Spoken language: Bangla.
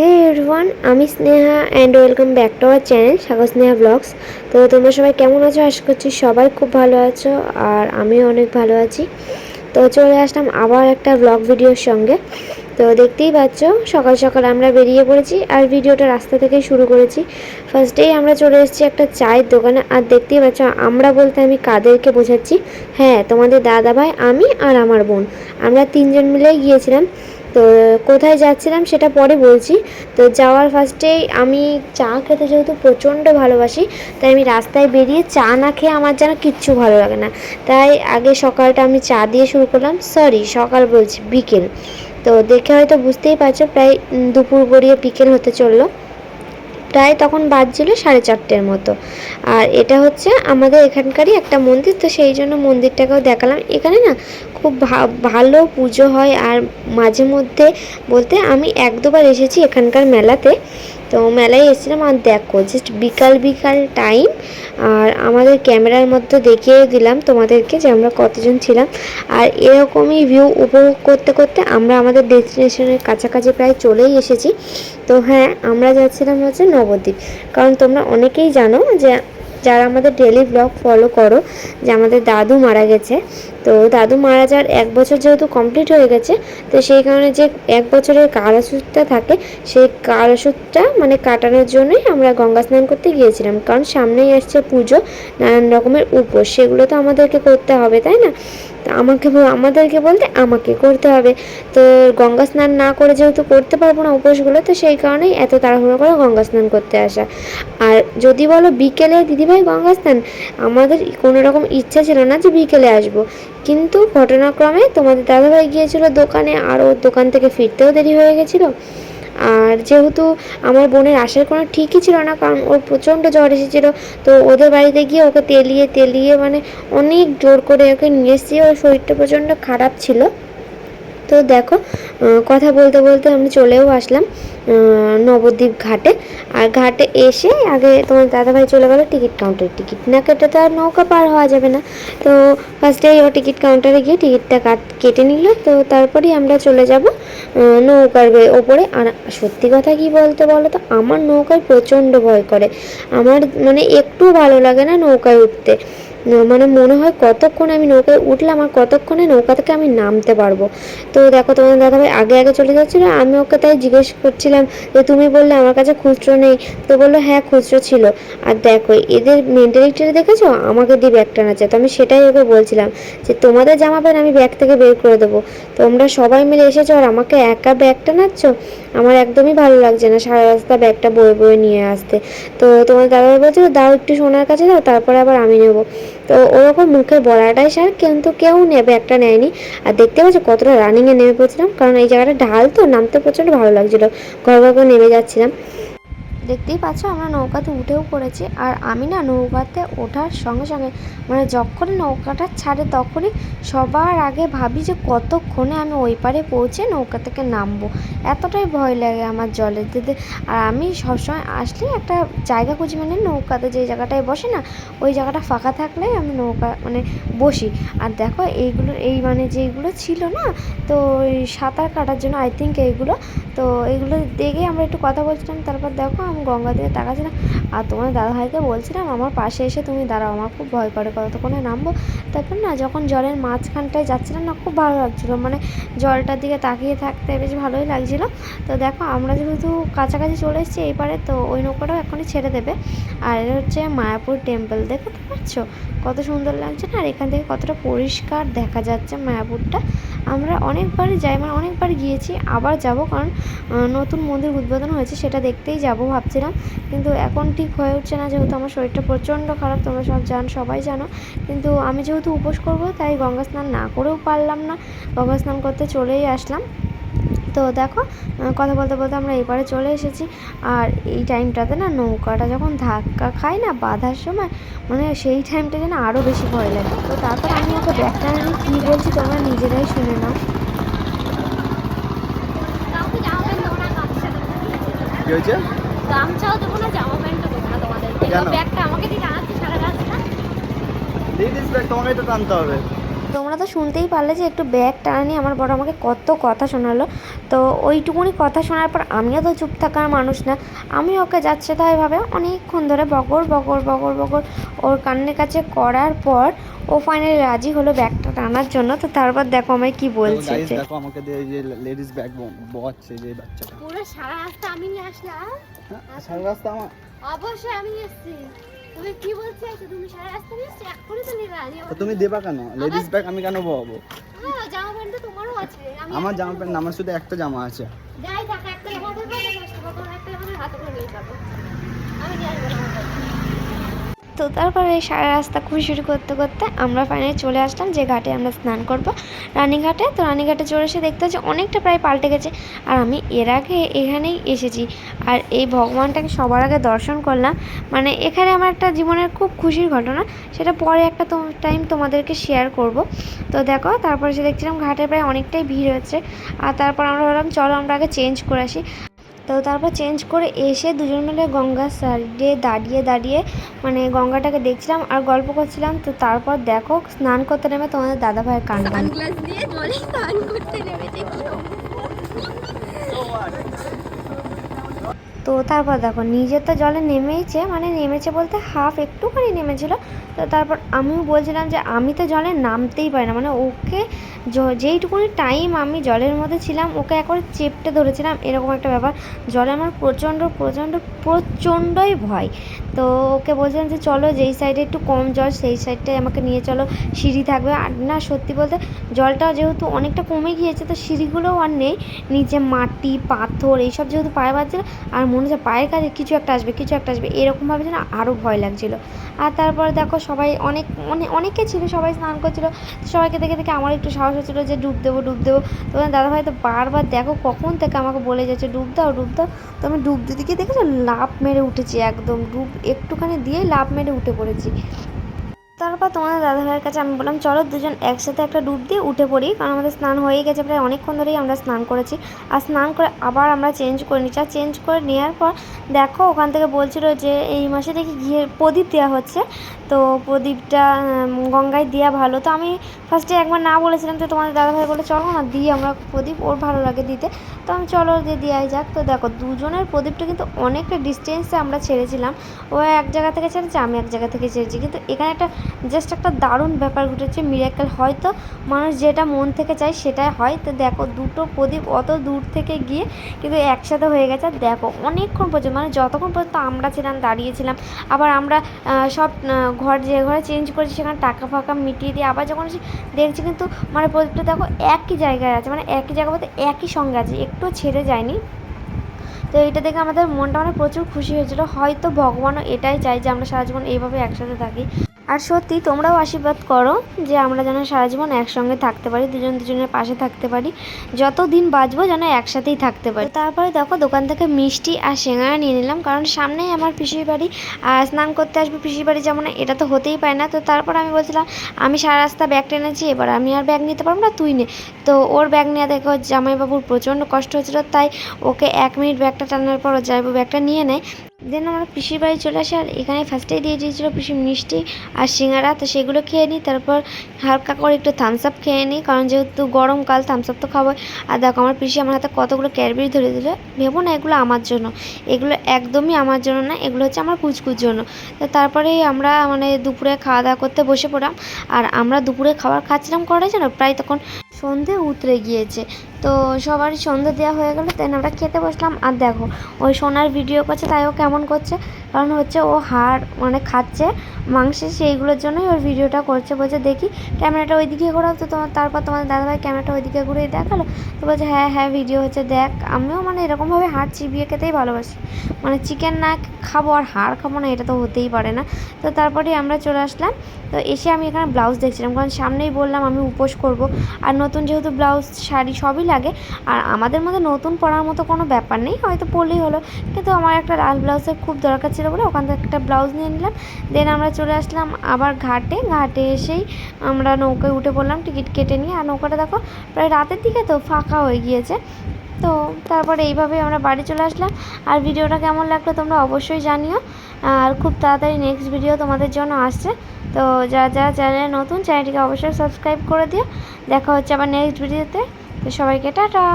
হে এভরিওয়ান আমি Sneha and welcome back to our channel Sagar Sneha vlogs তো তোমরা সবাই কেমন আছো? আশা করছি সবাই খুব ভালো আছো আর আমিও অনেক ভালো আছি। তো চলে আসলাম আবার একটা ব্লগ ভিডিওর সঙ্গে। তো দেখতেই পাচ্ছ, সকাল সকাল আমরা বেরিয়ে পড়েছি আর ভিডিওটা রাস্তা থেকেই শুরু করেছি। ফার্স্টেই আমরা চলে এসেছি একটা চায়ের দোকানে আর দেখতেই পাচ্ছ, আমরা বলতে আমি কাদেরকে বোঝাচ্ছি। হ্যাঁ তোমাদের দাদা ভাই আমি আর আমার বোন। আমরা তিনজন মিলেই গিয়েছিলাম। তো কোথায় যাচ্ছিলাম সেটা পরে বলছি। তো যাওয়ার ফার্স্টেই আমি চা খেতে যেহেতু প্রচণ্ড ভালোবাসি, তাই আমি রাস্তায় বেরিয়ে চা না খেয়ে আমার যেন কিচ্ছু ভালো লাগে না। তাই আগে সকালটা আমি চা দিয়ে শুরু করলাম। সরি সকাল বলছি, বিকেল। তো দেখে হয়তো বুঝতেই পারছ, প্রায় দুপুর গড়িয়ে বিকেল হতে চলল। প্রায় তখন বাজছিল সাড়ে চারটের মতো। আর এটা হচ্ছে আমাদের এখানকারই একটা মন্দির, তো সেই জন্য মন্দিরটাকেও দেখালাম। এখানে না খুব ভালো পুজো হয় আর মাঝে মধ্যে বলতে আমি এক দুবার এসেছি এখানকার মেলাতে। তো মেলায় এসেছিলাম আর দেখো জাস্ট বিকাল বিকাল টাইম আর আমাদের ক্যামেরার মধ্যে দেখিয়ে দিলাম তোমাদেরকে যে আমরা কতজন ছিলাম। আর এরকমই ভিউ উপভোগ করতে করতে আমরা আমাদের ডেস্টিনেশনের কাছাকাছি প্রায় চলেই এসেছি। তো হ্যাঁ আমরা যাচ্ছিলাম হচ্ছে নবদ্বীপ। কারণ তোমরা অনেকেই জানো যে যারা আমাদের ডেলি ব্লগ ফলো করো, যে আমাদের দাদু মারা গেছে তো দাদু মারা যাওয়ার এক বছর যেহেতু কমপ্লিট হয়ে গেছে, তো সেই কারণে যে এক বছরের কারাসুদটা থাকে, সেই কারাসুদটা মানে কাটানোর জন্যই আমরা গঙ্গা স্নান করতে গিয়েছিলাম। কারণ সামনেই আসছে পুজো, নানান রকমের উপোস, সেগুলো তো আমাদেরকে করতে হবে, তাই না? তা আমাকে আমাদেরকে বলতে আমাকে করতে হবে। তো গঙ্গা স্নান না করে যেহেতু করতে পারব না উপোসগুলো, তো সেই কারণেই এত তাড়াহুড়ো করে গঙ্গা স্নান করতে আসা। আর যদি বলো বিকেলে দিদিভাই গঙ্গা স্নান, আমাদের কোনো রকম ইচ্ছা ছিল না যে বিকেলে আসব। কিন্তু ঘটনাক্রমে তোমাদের দাদাভাই গিয়েছিল দোকানে, আর ওর দোকান থেকে ফিরতেও দেরি হয়ে গেছিল। আর যেহেতু আমার বোনের আসার কোনো ঠিকই ছিল না, কারণ ওর প্রচণ্ড জ্বর এসেছিল, তো ওদের বাড়িতে গিয়ে ওকে তেলিয়ে তেলিয়ে মানে অনেক জোর করে ওকে নিয়ে এসেছি। ওর শরীরটা প্রচণ্ড খারাপ ছিল। তো দেখো কথা বলতে বলতে আমি চলেও আসলাম নবদ্বীপ ঘাটে। আর ঘাটে এসে আগে তোমার দাদাভাই চলে গেলো টিকিট কাউন্টারে। টিকিট না কেটে তো আর নৌকা পার হওয়া যাবে না। তো ফার্স্টেই ও টিকিট কাউন্টারে গিয়ে টিকিটটা কাট, কেটে নিল। তো তারপরেই আমরা চলে যাব নৌকার ওপরে। আর সত্যি কথা কি বলতে বলো তো, আমার নৌকায় প্রচণ্ড ভয় করে। আমার মানে একটু ভালো লাগে না নৌকায় উঠতে। মানে মনে হয় কতক্ষণ আমি নৌকায় উঠলাম আর কতক্ষণে নৌকা থেকে আমি নামতে পারব। তো দেখো তোমার দাদাভাই আগে আগে চলে যাচ্ছিল, আমি ওকে তাই জিজ্ঞেস করছিলাম যে, তুমি বললে আমার কাছে খুচরো নেই? তো বলল হ্যাঁ খুচরো ছিল। আর দেখো, এদের মেন্টালিটিটা দেখেছ? আমাকে দিয়ে ব্যাগ টানাচ্ছে তো আমি সেটাই ওকে বলছিলাম যে, তোমাদের জামা প্যান্ট আমি ব্যাগ থেকে বের করে দেবো। তোমরা সবাই মিলে এসেছ আর আমাকে একা ব্যাগটা টানাচ্ছ? আমার একদমই ভালো লাগছে না সারা রাস্তা ব্যাগটা বয়ে বয়ে নিয়ে আসতে। তো তোমার দাদাভাই বলছিল, দাও একটু সোনার কাছে দাও, তারপরে আবার আমি নেব। তো ওরকম মুখে বলাটাই সার কিন্তু কেউ নেবে, একটা নেয়নি। আর দেখতে পাচ্ছি কতটা রানিংয়ে নেমে পড়ছিলাম, কারণ এই জায়গাটা ঢাল তো, নামতে প্রচণ্ড ভালো লাগছিল। ঘর ঘর নেমে যাচ্ছিলাম। দেখতেই পাচ্ছ আমরা নৌকাতে উঠেও পড়েছি। আর আমি না নৌকাতে ওঠার সঙ্গে সঙ্গে মানে যখনই নৌকাটা ছাড়ে তখনই সবার আগে ভাবি যে কতক্ষণে আমি ওই পারে পৌঁছে নৌকা থেকে নামবো। এতটাই ভয় লাগে আমার জলের দিতে। আর আমি সবসময় আসলে একটা জায়গা খুঁজি মানে নৌকাতে যে জায়গাটায় বসে না, ওই জায়গাটা ফাঁকা থাকলে আমি নৌকা মানে বসি। আর দেখো এইগুলো, এই মানে যেইগুলো ছিল না, তো সাঁতার কাটার জন্য আই থিঙ্ক এইগুলো তো এইগুলো দেখে আমরা একটু কথা বলছিলাম, তারপর দেখো গঙ্গা দিয়ে তাকাচ্ছিলাম। আর তোমার দাদাভাইকে বলছিলাম, আমার পাশে এসে তুমি দাঁড়াও, আমার খুব ভয় করে কতক্ষণে নামবো? তারপর না যখন জলের মাঝখানটায় যাচ্ছিলাম না, খুব ভালো লাগছিল। মানে জলটার দিকে তাকিয়ে থাকতে বেশ ভালোই লাগছিল। তো দেখো, আমরা যেহেতু কাছাকাছি চলে এসেছি এইবারে তো ওই নৌকাটাও এখনই ছেড়ে দেবে। আর এটা হচ্ছে মায়াপুর টেম্পল, দেখতে পাচ্ছ? কত সুন্দর লাগছে না? আর এখান থেকে কতটা পরিষ্কার দেখা যাচ্ছে মায়াপুরটা। আমরা অনেকবারই যাই মানে অনেকবার গিয়েছি, আবার যাব কারণ নতুন মন্দির উদ্বোধন হয়েছে, সেটা দেখতেই যাব ভাবছিলাম। কিন্তু এখন ঠিক হয়ে উঠছে না, যেহেতু আমার শরীরটা প্রচণ্ড খারাপ, তোমরা সব জান, সবাই জানো। কিন্তু আমি যেহেতু উপোস করব, তাই গঙ্গা স্নান না করেও পারলাম না। গঙ্গা স্নান করতে চলেই আসলাম। তো দেখো কথা বলতে বলতে আমরা এবারে চলে এসেছি। আর এই টাইমটাতে না নৌকাটা যখন ধাক্কা খায় না বাঁধার সময় মানে সেই টাইমটা যেন আরও বেশি ভয় লাগে। তো তারপর আমি ওকে ব্যাগটা নিয়ে কী বলছি তোমরা নিজেরাই শুনে নাও। কাউকে জামা প্যান্ট দেবো না গামছা দেবো কি হয়েছে? গামছাও দেবো না জামা প্যান্টও দেবো না তোমাদেরকে ব্যাগটা আমাকে দিয়ে টানাচ্ছি সারা রাস্তা। লেডিস ব্যাগ তোমাকেই তো টানতে হবে। তোমরা তো শুনতেই পারলে যে একটু ব্যাগ টানা আমার বড় আমাকে কত কথা শোনালো। তো ওইটুকুনি কথা শোনার পর আমিও তো চুপ থাকার মানুষ না। আমি ওকে যাচ্ছে তাই ভাবে অনেকক্ষণ ধরে বগর বগর বগর বগর ওর কানের কাছে করার পর ও ফাইনালি রাজি হলো ব্যাগটা টানার জন্য। তো তারপর দেখো আমায় কি বলছে দেখো আমাকে দিয়ে যে লেডিস ব্যাগ বচ্ছে যে বাচ্চাটা। পুরো সারা রাস্তা আমি নিয়ে আসলাম। হ্যাঁ, সারা রাস্তা আমার অবশ্যই আমি এসেছি। তুমি কি বলছো? তুমি সারা রাস্তা নিয়ে এসছি তো নিয়ে রাজি তুমি দেবা কেন? লেডিস ব্যাগ আমি কেন বাবো হ্যাঁ জামা প্যান্ট তো তোমারও আছে। আমার জামা প্যান্ট আমার শুধু একটা জামা আছে। যাই থাক একটা জামা প্যান্ট আছে দশটা বদল একটা হাতে করে নিয়ে যাব। আমি নিয়ে আসব তো তারপরে সারা রাস্তা খুশি করতে করতে আমরা ফাইনালি চলে আসলাম যে ঘাটে আমরা স্নান করব রানীঘাটে। তো রানীঘাটে চলে এসে দেখতে হচ্ছে অনেকটা প্রায় পাল্টে গেছে। আর আমি এর আগে এখানেই এসেছি। আর এই ভগবানটাকে সবার আগে দর্শন করলাম। মানে এখানে আমার একটা জীবনের খুব খুশির ঘটনা, সেটা পরে একটা টাইম তোমাদেরকে শেয়ার করব। তো দেখো, তারপরে এসে দেখছিলাম ঘাটে প্রায় অনেকটাই ভিড় হচ্ছে। আর তারপর আমরা ভাবলাম, চলো আমরা আগে চেঞ্জ করে আসি। তো তারপর চেঞ্জ করে এসে দুজন মিলে গঙ্গার সাইডে দাঁড়িয়ে দাঁড়িয়ে মানে গঙ্গাটাকে দেখছিলাম আর গল্প করছিলাম। তো তারপর দেখো স্নান করতে নেমে তোমাদের দাদা ভাইয়ের কান সানগ্লাস স্নান করতে নেমেছে তো তারপর দেখো, নিজে তো জলে নেমেইছে মানে নেমেছে বলতে হাফ একটুখানি নেমেছিল। তো তারপর আমিও বলছিলাম যে, আমি তো জলে নামতেই পারি না। মানে ওকে যেইটুকুনি টাইম আমি জলের মধ্যে ছিলাম, ওকে একবার চেপটে ধরেছিলাম। এরকম একটা ব্যাপার। জলে আমার প্রচণ্ড প্রচণ্ড, প্রচণ্ডই ভয়। তো ওকে বলছিলাম যে, চলো যেই সাইডে একটু কম জল, সেই সাইডটায় আমাকে নিয়ে চলো। সিঁড়ি থাকবে। আর না, সত্যি বলতে জলটা যেহেতু অনেকটা কমে গিয়েছে, তো সিঁড়িগুলোও আর নেই। নিচে মাটি, পাথর, এইসব যেহেতু পায়ে বাজছিল আর মনে হচ্ছে পায়ের কাছে কিছু একটা আসবে, কিছু একটা আসবে, এরকমভাবে যেন আরও ভয় লাগছিল। আর তারপর দেখো সবাই অনেক অনেক অনেকে ছিল, সবাই স্নান করছিল, সবাইকে দেখে দেখে আমার একটু সাহস হচ্ছিল যে ডুব দেবো ডুব দেবো। তো দাদা ভাই, তো বারবার দেখো কখন থেকে আমাকে বলে যাচ্ছে, ডুব দাও ডুব দাও। তো আমি ডুব দিতে গিয়ে দেখেছ লাভ মেরে উঠেছি একদম, ডুব একটুখানি দিয়ে লাভ মেরে উঠে পড়েছি। তারপর তোমাদের দাদাভাইয়ের কাছে আমি বললাম, চলো দুজন একসাথে একটা ডুব দিয়ে উঠে পড়ি। কারণ আমাদের স্নান হয়ে গেছে প্রায় অনেকক্ষণ ধরেই আমরা স্নান করেছি। আর স্নান করে আবার আমরা চেঞ্জ করে নিচ্ছি। আর চেঞ্জ করে নেওয়ার পর দেখো, ওখান থেকে বলছিল যে এই মাসে দেখি ঘিয়ে প্রদীপ দেওয়া হচ্ছে। তো প্রদীপটা গঙ্গায় দেওয়া ভালো। তো আমি ফার্স্টে একবার না বলেছিলাম, তো তোমাদের দাদাভাই বলে চলো না, দিই আমরা প্রদীপ, ওর ভালো লাগে দিতে। তো আমি চলো দিয়ে দেওয়াই যাক। তো দেখো, দুজনের প্রদীপটা কিন্তু অনেকটা ডিস্টেন্সে আমরা ছেড়েছিলাম। ও এক জায়গা থেকে ছেড়েছে, আমি এক জায়গা থেকে ছেড়েছি। কিন্তু এখানে একটা জাস্ট একটা দারুণ ব্যাপার ঘটেছে মিরাক্কেল হয়তো মানুষ যেটা মন থেকে চায় সেটাই হয়। তো দেখো, দুটো প্রদীপ অত দূর থেকে গিয়ে কিন্তু একসাথে হয়ে গেছে। দেখো, অনেকক্ষণ পর্যন্ত মানে যতক্ষণ পর্যন্ত আমরা ছিলাম দাঁড়িয়েছিলাম আবার আমরা সব ঘর যে ঘরে চেঞ্জ করেছি সেখানে টাকা ফাঁকা মিটিয়ে দিয়ে আবার যখন দেখছি কিন্তু মানে প্রদীপটা দেখো একই জায়গায় আছে মানে একই জায়গা বলতে একই সঙ্গে আছে একটু ছেড়ে যায়নি। তো এটা দেখে আমাদের মনটা মানে প্রচুর খুশি হয়েছিল। হয়তো ভগবানও এটাই চাই যে আমরা সারা জীবন এইভাবে একসাথে থাকি। আর সত্যি তোমরাও আশীর্বাদ করো যে আমরা যেন সারা জীবন একসঙ্গে থাকতে পারি, দুজন দুজনের পাশে থাকতে পারি যত দিন বাঁচবো যেন একসাথেই থাকতে পারি। তারপরে দেখো দোকান থেকে মিষ্টি আর সিঙ্গারা নিয়ে নিলাম, কারণ সামনেই আমার পিসির বাড়ি, আর স্নান করতে আসবে পিসির বাড়ি যেমন, এটা তো হতেই পারে না। তো তারপর আমি বলছিলাম, আমি সারা রাস্তা ব্যাগ টেনেছি এবার আমি আর ব্যাগ নিতে পারব না, তুই নে। তো ওর ব্যাগ নিয়ে দেখো জামাইবাবুর প্রচণ্ড কষ্ট হচ্ছিল তাই ওকে এক মিনিট ব্যাগটা টানার পর ও জামাইবাবু ব্যাগটা নিয়ে নেয়। দেন আমরা পিসির বাড়ি চলে আসি আর এখানে ফার্স্টেই দিয়ে দিয়েছিলো পিসি মিষ্টি আর সিঙ্গারা। তো সেগুলো খেয়ে নিই, তারপর হালকা করে একটু থামস আপ খেয়ে নিই, কারণ যেহেতু গরমকাল থামস আপ তো খাব আর দেখো, আমার পিসি আমার হাতে কতগুলো ক্যাডবেরি ধরে দিল। ভেবো না, এগুলো আমার জন্য। এগুলো একদমই আমার জন্য না, এগুলো হচ্ছে আমার পুচকুর জন্য। তো তারপরেই আমরা মানে দুপুরে খাওয়া দাওয়া করতে বসে পড়লাম। আর আমরা দুপুরে খাবার খাচ্ছিলাম করে জানো প্রায় তখন সন্ধে উতরে গিয়েছে। তো সবার সন্ধে দেওয়া হয়ে গেলো দেন আমরা খেতে বসলাম। আর দেখো, ওই সোনার ভিডিও করছে, তাই ও কেমন করছে? কারণ হচ্ছে ও হাড় মানে খাচ্ছে, মাংসের সেইগুলোর জন্যই ওর ভিডিওটা করছে। বলছে, দেখি, ক্যামেরাটা ওইদিকে ঘোরাও তো তোমার, তারপর তোমাদের দাদাভাই ক্যামেরাটা ওইদিকে ঘুরিয়ে দেখাল। তো বলছে হ্যাঁ হ্যাঁ ভিডিও হচ্ছে, দেখ। আমিও মানে এরকমভাবে হাড় চিবিয়ে খেতেই ভালোবাসি। মানে চিকেন না খাব আর হাড় খাব না, এটা তো হতেই পারে না। তো তারপরেই আমরা চলে আসলাম। তো এসে আমি এখানে ব্লাউজ দেখছিলাম, কারণ সামনেই বললাম আমি উপোস করব। আর নতুন যেহেতু ব্লাউজ শাড়ি সবই লাগে। আর আমাদের মধ্যে নতুন পরার মতো কোনো ব্যাপার নেই, হয়তো পরলেই হলো। কিন্তু আমার একটা লাল ব্লাউজের খুব দরকার ছিল বলে ওখান থেকে একটা ব্লাউজ নিয়ে নিলাম। দেন আমরা চলে আসলাম আবার ঘাটে। ঘাটে এসেই আমরা নৌকায় উঠে পড়লাম, টিকিট কেটে নিয়ে। আর নৌকাটা দেখো, প্রায় রাতের দিকে তো ফাঁকা হয়ে গিয়েছে। তো তারপরে এইভাবেই আমরা বাড়ি চলে আসলাম। আর ভিডিওটা কেমন লাগল তোমরা অবশ্যই জানিও। আর খুব তাড়াতাড়ি নেক্সট ভিডিও তোমাদের জন্য আসছে। তো যারা যারা চ্যানেলে নতুন চ্যানেলটিকে অবশ্যই সাবস্ক্রাইব করে দিও। দেখা হচ্ছে আবার নেক্সট ভিডিওতে সবাইকে টাটা।